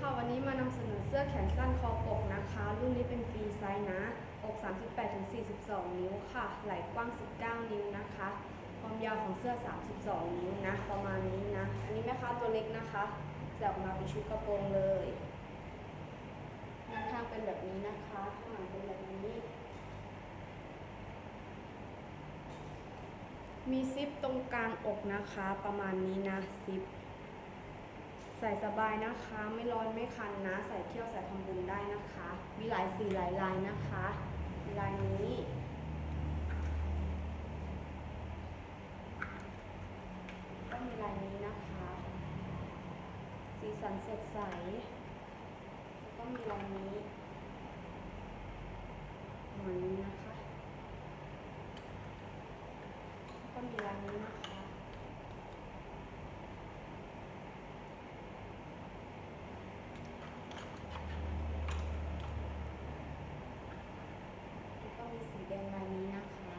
ค่ะ วันนี้มานำเสนอเสื้อแขนสั้นคอปกนะคะ รุ่นนี้เป็นฟรีไซส์นะอก 38-42 นิ้วค่ะ ไหล่กว้าง 19 นิ้วนะคะ ความยาวของเสื้อ 32 นิ้วนะ ประมาณนี้นะ อันนี้แม่ค้าตัวเล็กนะคะจะออกมาเป็นชุดกระโปรงเลยด้าข้างเป็นแบบนี้นะคะข้างหลังเป็นแบบนี้ มีซิปตรงกลางอกนะคะ ประมาณนี้นะซิป ส่สบายนะคะ ไม่ร้อนไม่คันนะ ใส่เที่ยวใส่ทำบุญได้นะคะ มีหลายสีหลายลายนะคะลายนี้ก็มีลายนี้นะคะ สีสันสดใสแล้วก็มีลายนี้เหมือนนี้นะคะ ก็มีลายนี้นะคะ แล้วก็มีสีแดงลายนี้นะคะ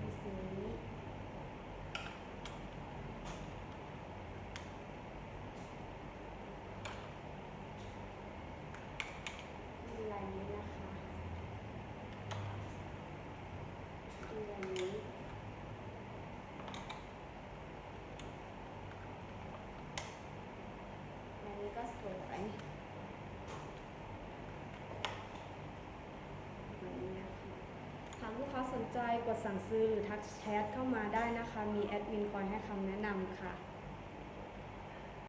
มีสีนี้มีลายนี้นะคะมีลายนี้ อันนี้ก็สวยแบบนี้นะคะหาก ลูกค้าสนใจกดสั่งซื้อหรือทักแชทเข้ามาได้นะคะ มีแอดมินคอยให้คำแนะนำค่ะ